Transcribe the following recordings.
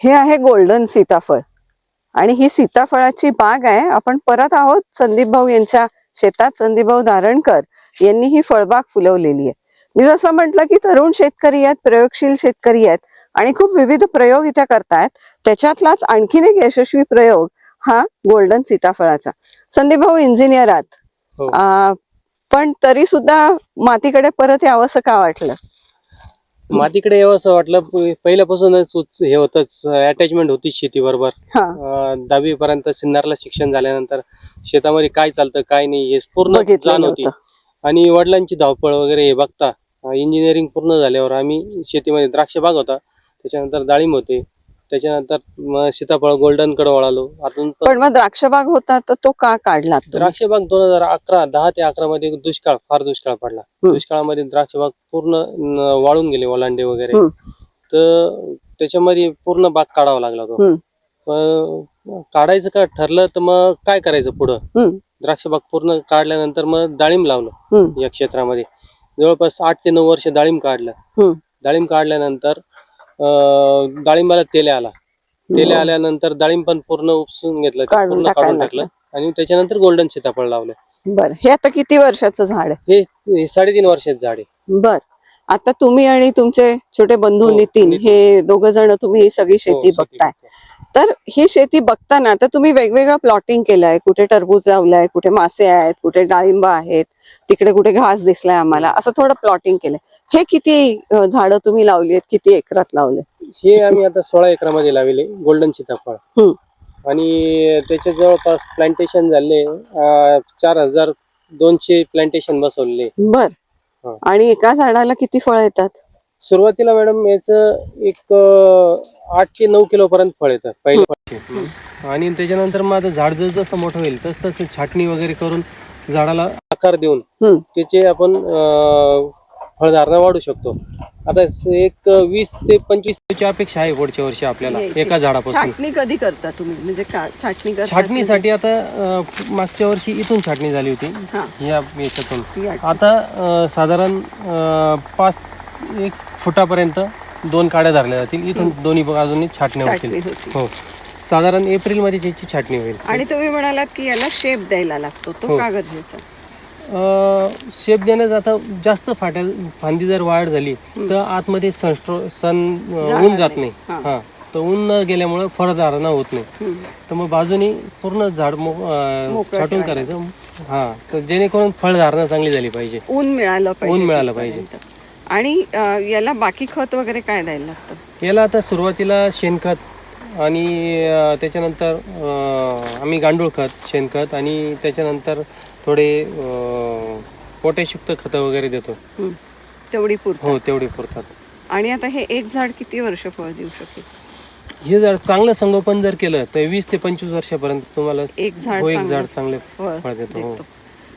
हे आहे गोल्डन सीताफळ. आणि ही सीताफळाची बाग आहे आपण परत आहोत संदीप भाऊ यांच्या शेतात. संदीप भाऊ धारणकर यांनी ही फळबाग फुलवलेली आहे. मी जसं म्हटलं की तरुण शेतकरी आहेत प्रयोगशील शेतकरी आहेत आणि खूप विविध प्रयोग इथे करतायत. त्याच्यातलाच आणखीन एक यशस्वी प्रयोग हा गोल्डन सीताफळाचा. संदीप भाऊ इंजिनियर आहात. हो. पण तरी सुद्धा मातीकडे परत यावंसं का वाटलं? मातीकडे यावं असं वाटलं. प- पहिल्यापासूनच उच- हे होतच. अटॅचमेंट होती शेती बरोबर. हा. दहावी पर्यंत सिन्नरला शिक्षण झाल्यानंतर शेतामध्ये काय चालतं काय नाही हे पूर्ण जाण होती होतं आणि वडिलांची धावपळ वगैरे हे बघता इंजिनिअरिंग पूर्ण झाल्यावर आम्ही शेतीमध्ये द्राक्ष बाग होता. त्याच्यानंतर डाळिंब होते. त्याच्यानंतर मग सीताफळ गोल्डनकडे वळालो अजून पण मग द्राक्षबाग होता तर तो का काढला तुम्ही? द्राक्ष बाग दोन हजार अकरा दहा ते अकरा मध्ये दुष्काळ फार दुष्काळ पडला. दुष्काळामध्ये द्राक्ष बाग पूर्ण न- वाळून गेले ओलांडे वगैरे हम्म. तर त्याच्यामध्ये पूर्ण बाग काढावा लागला तो हम्म. पण काढायचं का ठरलं तर मग काय करायचं पुढं हम्म. द्राक्ष बाग पूर्ण काढल्यानंतर मग डाळिंब लावलं हम्म. या क्षेत्रामध्ये जवळपास आठ ते नऊ वर्ष डाळिंब काढलं हम्म. डाळिंब काढल्यानंतर डाळिंबाला तेले आला. तेले आल्यानंतर डाळिंब पण पूर्ण उपसून घेतलं ते काढून पूर्ण टाकायला काढून टाकलं. आणि त्याच्यानंतर गोल्डन सीताफळ लावलं. बर. हे आता किती वर्षाचं झाड आहे? हे हे साडेतीन वर्षाचं झाड आहे. बर. आता तुम्ही आणि तुमचे छोटे बंधू हो, नितीन. हे दोघ जण तुम्ही ही सगळी हो, शेती बघताय. बघतो. तर ही शेती बघताना तर तुम्ही वेगवेगळं प्लॉटिंग केलंय. कुठे टरबूज लावलंय कुठे मासे आहेत कुठे डाळिंब आहेत तिकडे कुठे घास दिसलाय आम्हाला. असं थोडं प्लॉटिंग केलंय. हे किती झाडं तुम्ही लावली आहेत किती एकरात लावले हे आम्ही आता सोळा एकरामध्ये लावले गोल्डन सीताफळ. आणि त्याचे जवळपास प्लांटेशन झाले चार हजार दोनशे प्लांटेशन बसवले बर. हा. आणि एका झाडाला किती फळं येतात सुरुवातीला मॅडम याचं एक आठ ते नऊ किलो पर्यंत फळ येतं पहिले. आणि त्याच्यानंतर मग आता झाड जस जसं मोठं होईल तस तसं छाटणी वगैरे करून झाडाला आकार देऊन. त्याचे आपण फळधारणा वाढू शकतो. आता स- एक वीस ते पंचवीस ची अपेक्षा आहे पुढच्या वर्षी आपल्याला यायची. एका झाडापासून. छाटणी कधी करता तुम्ही? म्हणजे का- छाटणी करता छाटणीसाठी आता अं, मागच्या वर्षी इथून छाटणी झाली होती. हा, या याच्यातून. ती आता अं, साधारण अं, पाच एक फुटापर्यंत दोन काड्या धरल्या जातील. इथून दोन्ही बाजूनी छाटण्या छाटणी होतील. होती. हो. साधारण एप्रिलमध्ये त्याची छाटणी होईल. आणि तुम्ही म्हणालात की याला शेप द्यायला लागतो. तो हो. का गरजेचा शेप देण्यात आता जास्त फाट्या फांदी जर वाढ झाली. तर आतमध्ये सनस्ट्रो सन ऊन जात नाही. हा. तर ऊन न गेल्यामुळे फळधारणा होत नाही. तर मग बाजूनी पूर्ण झाड छाटून. करायचं हा तर जेणेकरून फळधारणा चांगली झाली पाहिजे ऊन मिळालं पाहिजे ऊन मिळालं तिथपर्यंत. आणि याला बाकी खत वगैरे काय द्यायला लागतं याला आता सुरुवातीला शेणखत आणि त्याच्यानंतर आम्ही गांडूळ खत शेणखत आणि त्याच्यानंतर थोडे पोटॅशयुक्त खतं वगैरे देतो. तेवढी पुरतं हो तेवढे पुरतात. आणि आता हे एक झाड किती वर्ष फळ देऊ शकेल? हे जर चांगलं संगोपन जर केलं तर वीस ते पंचवीस वर्षापर्यंत तुम्हाला एक झाड हो एक चांगलं झाड चांगले फळ फळ देतो हो. देतो.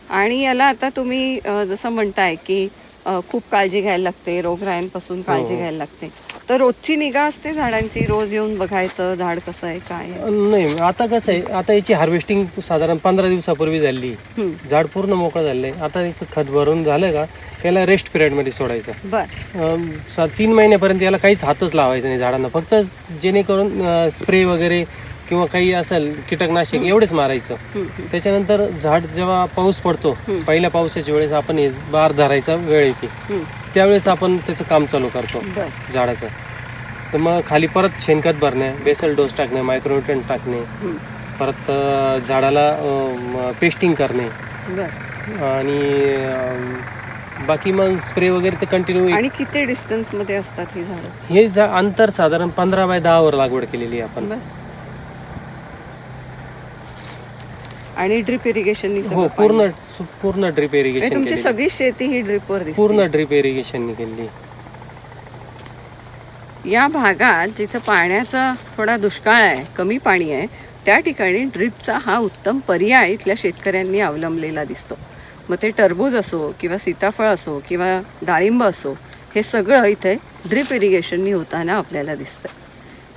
आणि याला आता तुम्ही अं, जसं म्हणताय की खूप काळजी घ्यायला लागते रोगरायांपासून काळजी हो. घ्यायला लागते. तर रोजची निगा असते झाडांची रोज येऊन बघायचं झाड कसं आहे काय आहे? नाही आता कसं आहे आता याची हार्वेस्टिंग साधारण पंधरा दिवसापूर्वी झाली. हम्म. झाड पूर्ण मोकळं झालंय. आता याचं खत भरून झालं का त्याला रेस्ट पिरियडमध्ये सोडायचं. बर. अं, सा- तीन महिन्यापर्यंत याला काहीच हातच लावायचं नाही झाडांना. फक्त जेणेकरून स्प्रे वगैरे किंवा काही असेल कीटकनाशक एवढेच मारायचं. त्याच्यानंतर झाड जेव्हा पाऊस पडतो. पहिल्या पावसाच्या वेळेस आपण हे बार धरायचा वेळ येते. त्यावेळेस आपण त्याचं काम चालू करतो झाडाचं. तर मग खाली परत शेणखत भरणे बेसल डोस टाकणे मायक्रोन्युट्रन टाकणे. परत झाडाला पेस्टिंग करणे. आणि बाकी मग स्प्रे वगैरे तर कंटिन्यू आणि किती डिस्टन्समध्ये असतात ही झाडं? हे अंतर साधारण पंधरा बाय दहा वर लागवड केलेली आहे आपण बर आणि ड्रिप इरिगेशन हो पूर्ण पूर्ण ड्रिप इरिगेशन तुमची सगळी शेती ही ड्रिपवर पूर्ण ड्रिप इरिगेशन केली या भागात जिथं पाण्याचा थोडा दुष्काळ आहे कमी पाणी आहे त्या ठिकाणी ड्रिपचा हा उत्तम पर्याय इथल्या शेतकऱ्यांनी अवलंबलेला दिसतो. मग ते टरबूज असो किंवा सीताफळ असो किंवा डाळिंब असो हे सगळं इथे ड्रिप इरिगेशननी होताना आपल्याला दिसतं.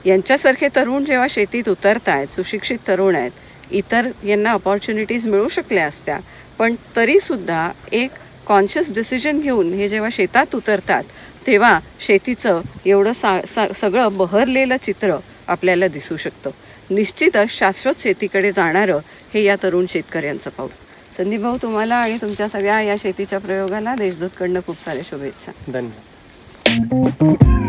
यांच्यासारखे तरुण जेव्हा शेतीत उतरत आहेत सुशिक्षित तरुण आहेत इतर यांना अपॉर्च्युनिटीज मिळू शकल्या असत्या. पण तरीसुद्धा एक कॉन्शियस डिसिजन घेऊन हे जेव्हा शेतात उतरतात तेव्हा शेतीचं एवढं सा, सा सगळं बहरलेलं चित्र आपल्याला दिसू शकतं. निश्चितच शाश्वत शेतीकडे जाणारं हे या तरुण शेतकऱ्यांचं पाऊल. संदीप भाऊ तुम्हाला आणि तुमच्या सगळ्या या शेतीच्या प्रयोगाला देशदूतकडनं खूप साऱ्या शुभेच्छा. धन्यवाद.